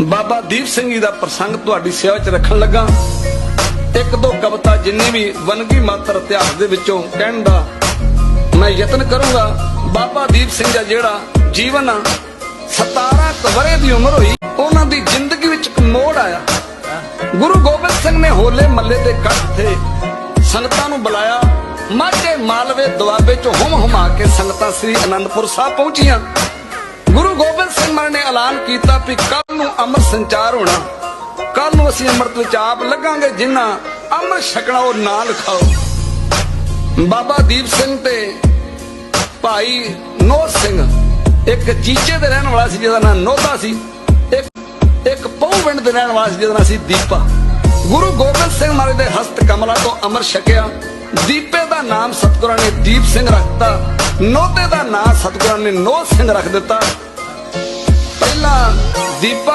ਬਾਬਾ ਦੀਪ ਸਿੰਘ ਜੀ ਦਾ ਪ੍ਰਸੰਗ ਤੁਹਾਡੀ ਸੇਵਾ 'ਚ ਰੱਖਣ ਲੱਗਾ। ਇੱਕ ਦੋ ਕਵਿਤਾ ਜਿੰਨੀ ਵੀ ਵਨਗੀ ਮਾਤਰ ਇਤਿਹਾਸ ਦੇ ਵਿੱਚੋਂ ਕਹਿਣ ਦਾ ਮੈਂ ਯਤਨ ਕਰੂੰਗਾ। ਬਾਬਾ ਦੀਪ ਸਿੰਘ ਦਾ ਜਿਹੜਾ ਜੀਵਨ ਆ 17 ਕੁ ਵਰ੍ਹੇ ਦੀ ਉਮਰ ਹੋਈ, ਉਹਨਾਂ ਦੀ ਜ਼ਿੰਦਗੀ ਵਿੱਚ ਇੱਕ ਮੋੜ ਆਇਆ। ਗੁਰੂ ਗੋਬਿੰਦ ਸਿੰਘ ਨੇ ਹੋਲੇ ਮੱਲੇ ਦੇ ਕੱਠ ਤੇ ਸੰਗਤਾਂ ਨੂੰ ਬੁਲਾਇਆ। ਮਾਝੇ ਮਾਲਵੇ ਦੁਆਬੇ ਚੋਂ ਹੁਮ ਹੁਮਾ ਕੇ ਸੰਗਤਾਂ ਸ੍ਰੀ ਅਨੰਦਪੁਰ ਸਾਹਿਬ ਪਹੁੰਚੀਆਂ। ਗੁਰੂ ਗੋਬਿੰਦ ਐਲਾਨ ਕੀਤਾ ਵੀ ਕੱਲ ਨੂੰ ਅੰਮ੍ਰਿਤ ਸੰਚਾਰ ਹੋਣਾ। ਕੱਲ ਨੂੰ ਅਸੀਂ ਅੰਮ੍ਰਿਤ ਵਿੱਚ ਆਪ ਲੱਗਾਂਗੇ ਜਿਨ੍ਹਾਂ ਅੰਮ੍ਰਿਤ ਛਕਣਾ ਉਹ ਨਾਂ ਲਿਖਾਓ। ਬਾਬਾ ਦੀਪ ਸਿੰਘ ਤੇ ਭਾਈ ਨੋਹ ਸਿੰਘ। ਇੱਕ ਚੀਚੇ ਦੇ ਰਹਿਣ ਵਾਲਾ ਸੀ ਜਿਹਦਾ ਨਾਂ ਨੋਧਾ ਸੀ। ਇੱਕ ਇੱਕ ਪਹੁਵਿੰਡ ਦੇ ਰਹਿਣ ਵਾਲਾ ਸੀ ਜਿਹਦਾ ਨਾਂ ਸੀ ਦੀਪਾ। ਗੁਰੂ ਗੋਬਿੰਦ ਸਿੰਘ ਮਹਾਰਾਜ ਦੇ ਹਸਤ ਕਮਲਾ ਤੋਂ ਅਮਰ ਛਕਿਆ। ਦੀਪੇ ਦਾ ਨਾਮ ਸਤਿਗੁਰਾਂ ਨੇ ਦੀਪ ਸਿੰਘ ਰੱਖਤਾ ਨੋਤੇ ਦਾ ਨਾਮ ਸਤਿਗੁਰਾਂ ਨੇ ਨੋਹ ਸਿੰਘ ਰੱਖ ਦਿੱਤਾ। ਪਹਿਲਾਂ ਦੀਪਾ